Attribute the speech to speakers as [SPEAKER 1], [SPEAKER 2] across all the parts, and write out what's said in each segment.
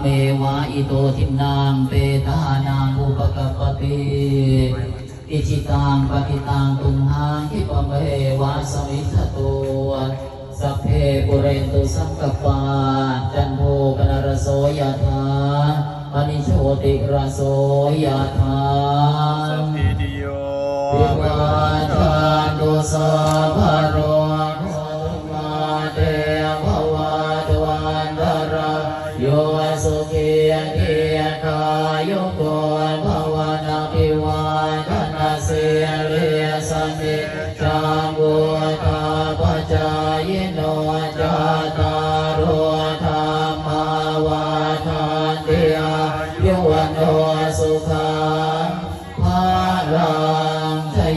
[SPEAKER 1] เมวะอิโตทินังเปตานังอุปกปปติอิจิตังปฏิตังตุมหังคิปะเมวะสมิทธโตสัพเพปุเรนตุสังกปาจันโทปนรโสยธามณิโชติระโสยธา
[SPEAKER 2] สัพพิติโย
[SPEAKER 1] วิวาทานตุสาภโร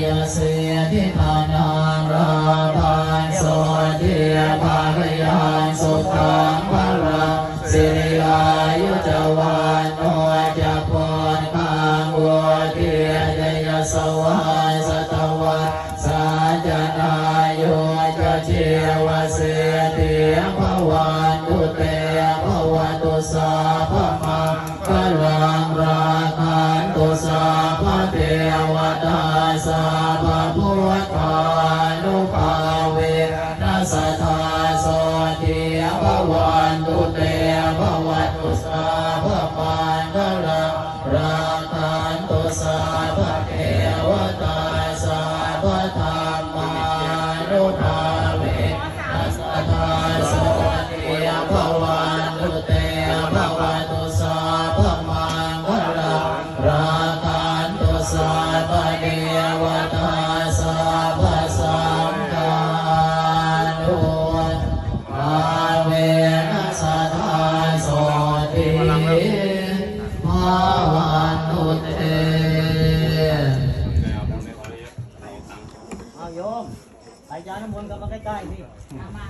[SPEAKER 1] ยเสียทิทานังราภันโสติภาคยานสุขังพลังสิริอายุจวานโนจะพรคังวัวเทียจยสวายสตวัสาจนายุจเชวเส ติภวันตุเตเอา
[SPEAKER 3] โยมใส่ยาน้ำมนต์กลับมาใกล้ๆสิมามา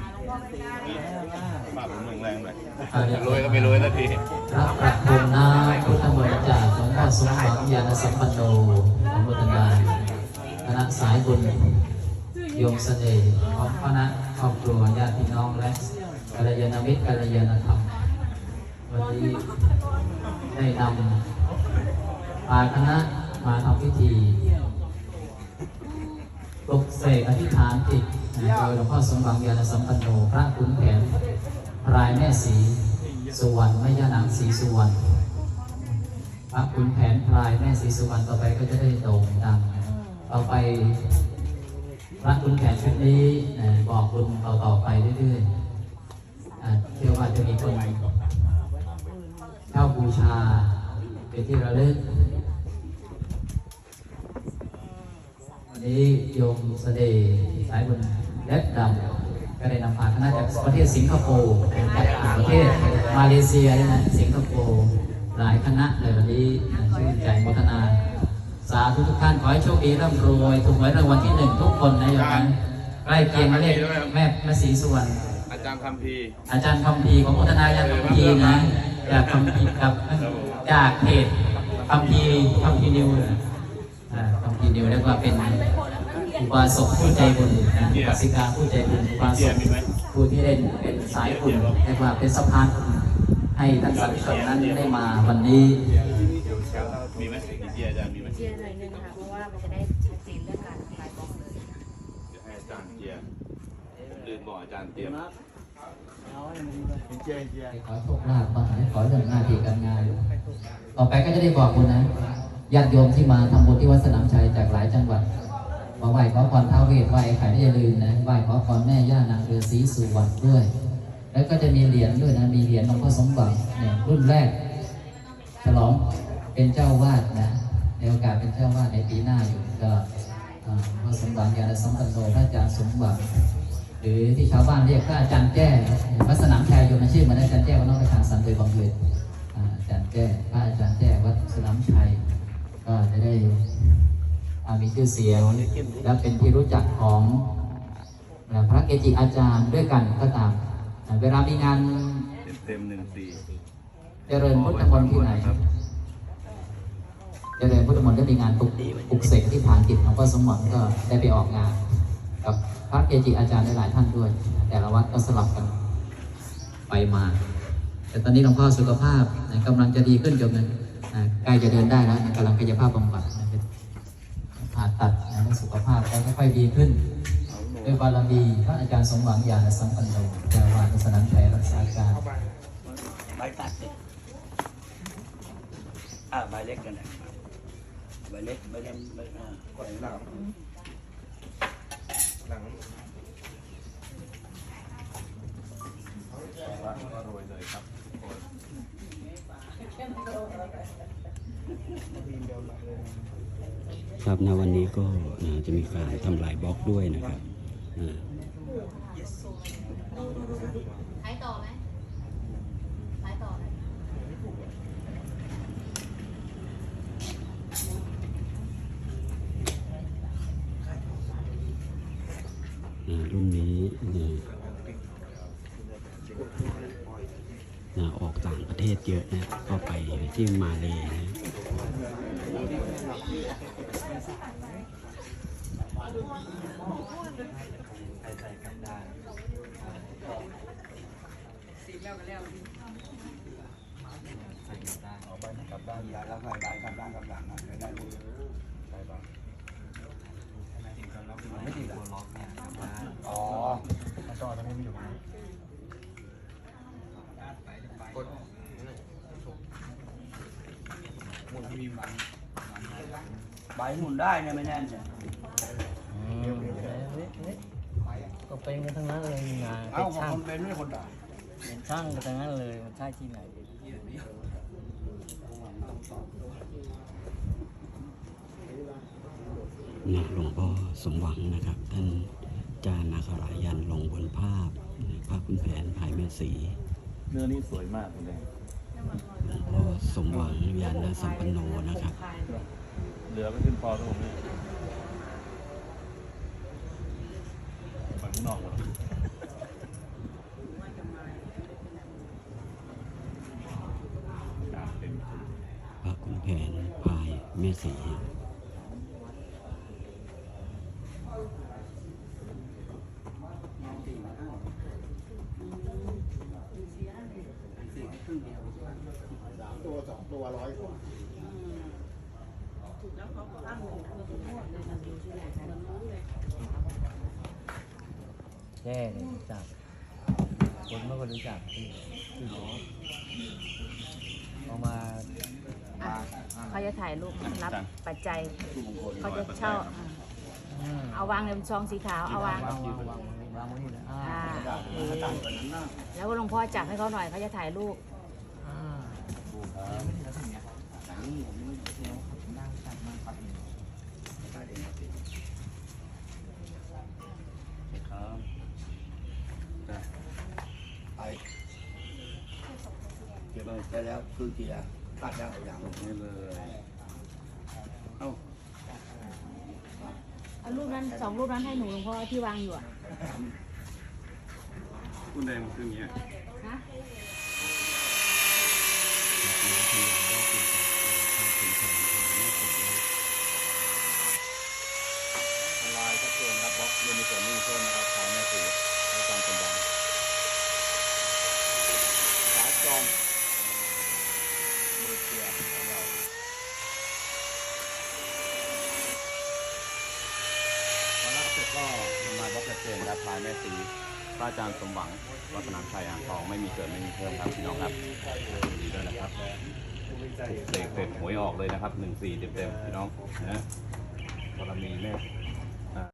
[SPEAKER 2] ฝากผมหนึ่งแรงหน่อย
[SPEAKER 1] อ่าเดี๋ยว
[SPEAKER 2] รวยก็ไม่รวยสักที
[SPEAKER 1] พระประคุมนาพุทธมนต์จากหลวงพ่อสมหวังยานสัมปันโนของพุทธนาคณะสายบุญโยมเสน่ห์ของคณะครอบครัวญาติพี่น้องและกัลยาณมิตรกัลยาณธรรม วันนี้ได้นำพาคณะมาทำพิธีปลุกเสกอธิษฐานจิตโดยหลวงพ่อสมหวังยานสัมปันโนพระขุนแผนพรายแม่ศรีสุวรรณแม่ย่านางศรีสุวรรณพระขุนแผนพรายแม่ศรีสุวรรณต่อไปก็จะได้โด่งดังต่อไปพระขุนแผนชุดนี้บอกบุญต่อๆไปเรื่อยๆเชื่อว่าจะมีคน เช่าบูชา เป็นที่ระลึก วันนี้โยมเสด็จสายบุญเล็ดดำก็ได้นำพาคณะจากประเทศสิงคโปร์จากต่างประเทศมาเลเซียด้วยนะสิงคโปร์หลายคณะเลยวันนี้ชื่นใจโมทนา สาธุทุกท่านขอให้โชคดีร่ำรวยถูกหวยรางวัลที่หนึ่งทุกคนนะโยมนะใกล้เคียงเลขแม่แม่ศรีสุวรรณ
[SPEAKER 2] อาจารย์คำพี
[SPEAKER 1] อาจารย์คำพีของพัฒนายังคำพีนะ จากคำพีร์ครับจากเพจคำพีร์คำพีร์นิวนะอ่าคำพีร์นิวเรียกว่าเป็นอุบาสกผู้ใจบุญนะอุบาสิกาผู้ใจบุญอุบาสกผู้ที่ได้เป็นสายบุญเรียกว่าเป็นสะพานบุญให้ท่านสาธุชนนั้นได้มาวันนี้
[SPEAKER 2] มีไหมมีเจียอาจารย์มีไหม
[SPEAKER 4] เชียร์หน่อยนึงค่ะเพราะว่ามันจะได้ชัดเจนเรื่องการทำลายบล็อกเลย
[SPEAKER 2] เดี๋ยวให้อาจารย์เจียลืมบอกอาจารย์เตรียม
[SPEAKER 3] เอาให้มันเป็นเจียเจีย
[SPEAKER 1] ขอโชคลาภบ้างขอเรื่องหน้าที่การงาน ต่อไปก็จะได้บอกคุณนะญาติโยมที่มาทำบุญที่วัดสนามชัยจากหลายจังหวัดมาไหว้ขอพรท้าวเวทไหว้ไอ้ไข่ไม่อย่าลืมนะไหว้ขอพรแม่ย่านางเรือศรีสุวรรณด้วย แล้วก็จะมีเหรียญด้วยนะมีเหรียญหลวงพ่อสมหวังเนี่ยรุ่นแรก ฉลองเป็นเจ้าวาดนะในโอกาสเป็นเจ้าวาดในปีหน้าอยู่ก็หลวงพ่อสมหวังยานสัมปันโนพระอาจารย์สมหวัง หรือที่ชาวบ้านเรียกพระอาจารย์แจ้วัดสนามชัยโยมชื่อเหมันอาจารย์แจ้วัดนองประชาสันโดยบังเอิญอ่าอาจารย์แจ้พระอาจารย์แจ้วัดสนามชัยก็จะได้มีชื่อเสียงและเป็นที่รู้จักของอ่าพระเกจิอาจารย์ด้วยกันก็ตาม เวลามีงาน
[SPEAKER 2] เต็มหนึ่งสี่
[SPEAKER 1] เจริญพุทธมนต์ที่ไหนเจริญพุทธมนต์ได้มีงานปลุกเสกที่ฐานจิตหลวงพ่อสมหวังก็ได้ไปออกงานกับ ระเกจิอาจารย์หลายท่านด้วย แต่ละวัดก็สลับกันไปมา แต่ตอนนี้หลวงพ่อสุขภาพนะกำลังจะดีขึ้นจนนะใกล้จะเดินได้แล้วนะกำลังกายภาพบำบัดผ่าตัดนะให้สุขภาพก็ค่อยๆดีขึ้นด้วยบารมีพระอาจารย์สมหวังยานสัมปันโนเจ้าวาดสนามแผลรักษาการ
[SPEAKER 5] ใบตัดอ่าใบเล็กกันนะใบเล็กใบเล็กใบอ่ากดหลั ง
[SPEAKER 2] ก็โรยเลยครับ
[SPEAKER 6] ครับณวันนี้ก็จะมีการทำลายบล็อกด้วยนะครับอ่า
[SPEAKER 4] ขายต่อไหมขายต่อไหม
[SPEAKER 6] อ่ารุ่นนี้นะนะออก ต่างประเทศเยอะนะก็ไปที่มาเลยนะ
[SPEAKER 5] เอาใบกลับด้านยาแล้วใบใบกลับด้านกลับหลังนะได้ได้เลยใบบ้างไม่ดีตัวล็อกเนี่ยอ๋อต่อทำไมไม่อยู่ ใบหมุนได้เนี่ยไม่แน่นเนี่ย
[SPEAKER 3] ก็เป็นกันทั้งนั้นเลยงาน
[SPEAKER 5] เอ้า
[SPEAKER 3] เป็นช่าง
[SPEAKER 5] คนเป็นไม่คนด่า
[SPEAKER 3] เป็นช่างกันทั้งนั้นเลยมันใช่ที่ไหน
[SPEAKER 6] นะหลวงพ่อสมหวังนะครับ ท่านจานาครายันลงบนภาพนะภาพคุณแผนภายแม่สี
[SPEAKER 2] เนื้อนี่สวยมากคุณแดง
[SPEAKER 6] หลวงพ่อสมหวังยานสัมปันโนนะครับ
[SPEAKER 2] เหลือไม่ขึ้นพอทุกผมเนี่ยไปข้างนอกหมดอ่าเป็น
[SPEAKER 6] พระคุณแผนภายแม่สี
[SPEAKER 3] แย่เลยรู้จักคนไม่คนรู้จักที่ที่หมอเอามา
[SPEAKER 4] เขาจะถ่ายรูปรับปัจจัยเขาจะเช่าเอาวางในซองสีขาวเอาวาง
[SPEAKER 3] วางวางวางวางไว้นี่นะอ่า
[SPEAKER 4] อ่าโอเคแล้วก็หลวงพ่อจับให้เขาหน่อยเขาจะถ่ายรูป
[SPEAKER 3] อ่า
[SPEAKER 2] ครับจ้ะ
[SPEAKER 5] ไปเก็บไปได้แล้วคือเกียร์ตัดได้อย่างลง
[SPEAKER 2] นี่เลย
[SPEAKER 5] เอ้า
[SPEAKER 4] เอารูปนั้นสองรูปนั้นให้หนูหลวงพ่อที่วางอยู่อะ
[SPEAKER 2] คุณแดงคืออย่างเงี้ย
[SPEAKER 4] นะ
[SPEAKER 2] ลายชัดเจนครับบล็อกเล่นในส่วนนี้เพิ่มนะครับขายแม่ถืออาจารย์สมบังฝาจอมมือเชียร์ของเราพอรับเสร็จก็ทำลายบล็อกชัดเจนครับพายแม่สีพระอาจารย์สมหวังวัดสนามชัยอ่างทองไม่มีเกิดไม่มีเพิ่มครับพี่น้องครับดีด้วยนะครับ เสกเสร็จหวยออกเลยนะครับหนึ่งสี่เต็มๆพี่น้องนะบารมีแม่